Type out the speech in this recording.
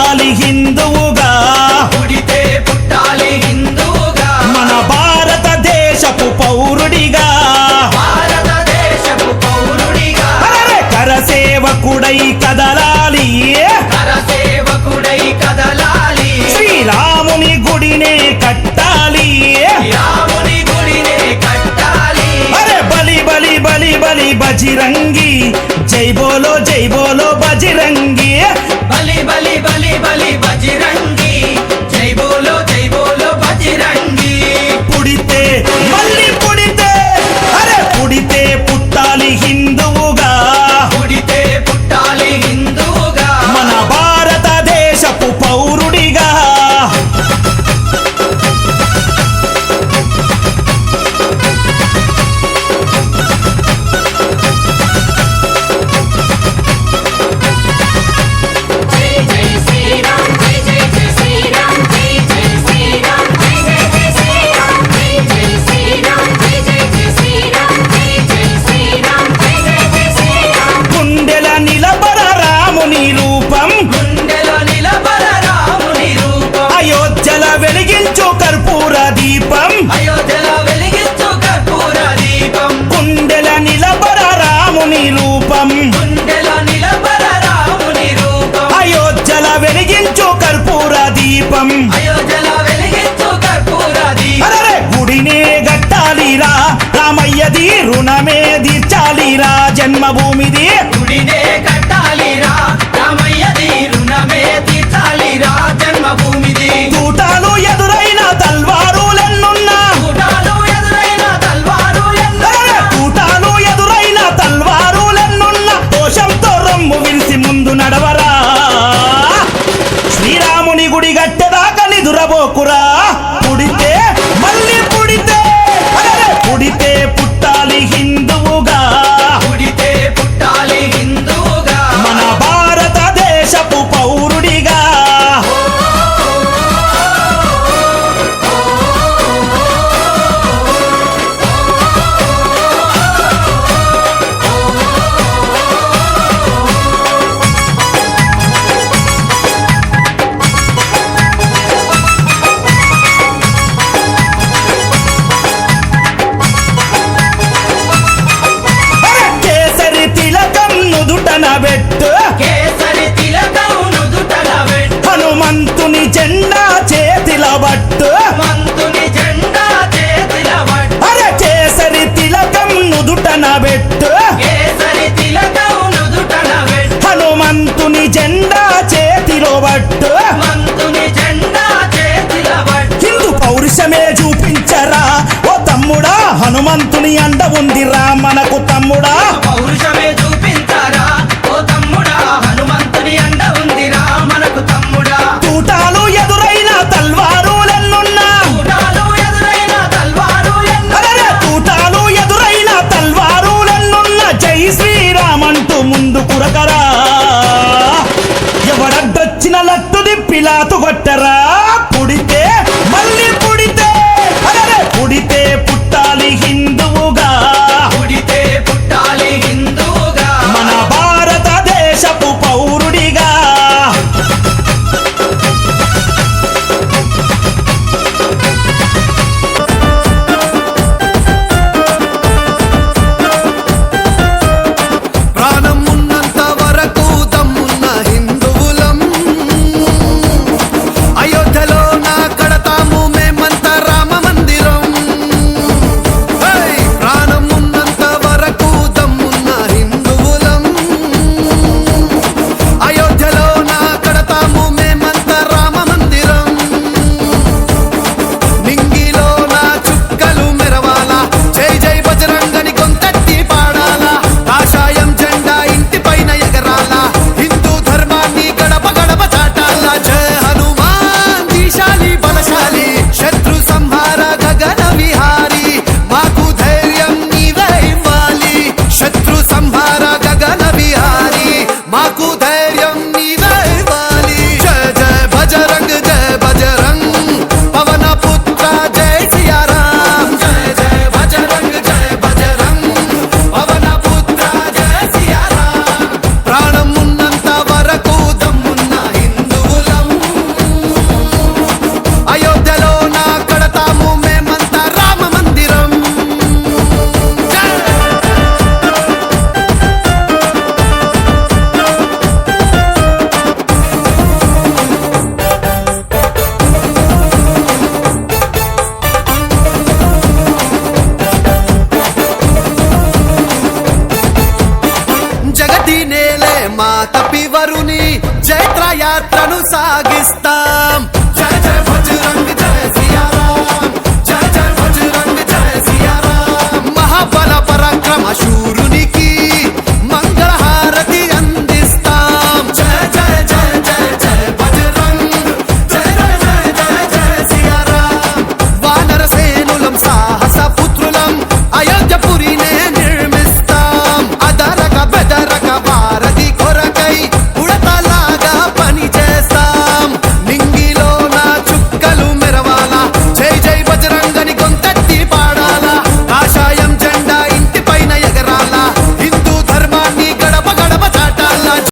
పుట్టాలి హిందువుగా. పుడితే పుట్టాలి హిందువుగా. మన భారతదేశపు పౌరుడిగా. భారతదేశపు పౌరుడిగా. కరసేవకుడై కదలాలి. కరసేవకుడై కదలాలి. శ్రీరాముని గుడినే కట్టాలి. రాముని గుడినే కట్టాలి. అరే బలి బలి బలి బలి జై బోలో జై బోలో బజరంగి. 既然。దీపం. గుడినే గట్టాలిరా రామయ్యది రుణమే తీర్చాలిరా. జన్మభూమిది గుడినే హనుమంతుని జెండా చేతిలో పౌరుషమే చూపించరా. ఓ తమ్ముడా హనుమంతుని అండ ఉందిరా మనకు తమ్ముడా. పౌరుషమే కొట్టరా కుడితే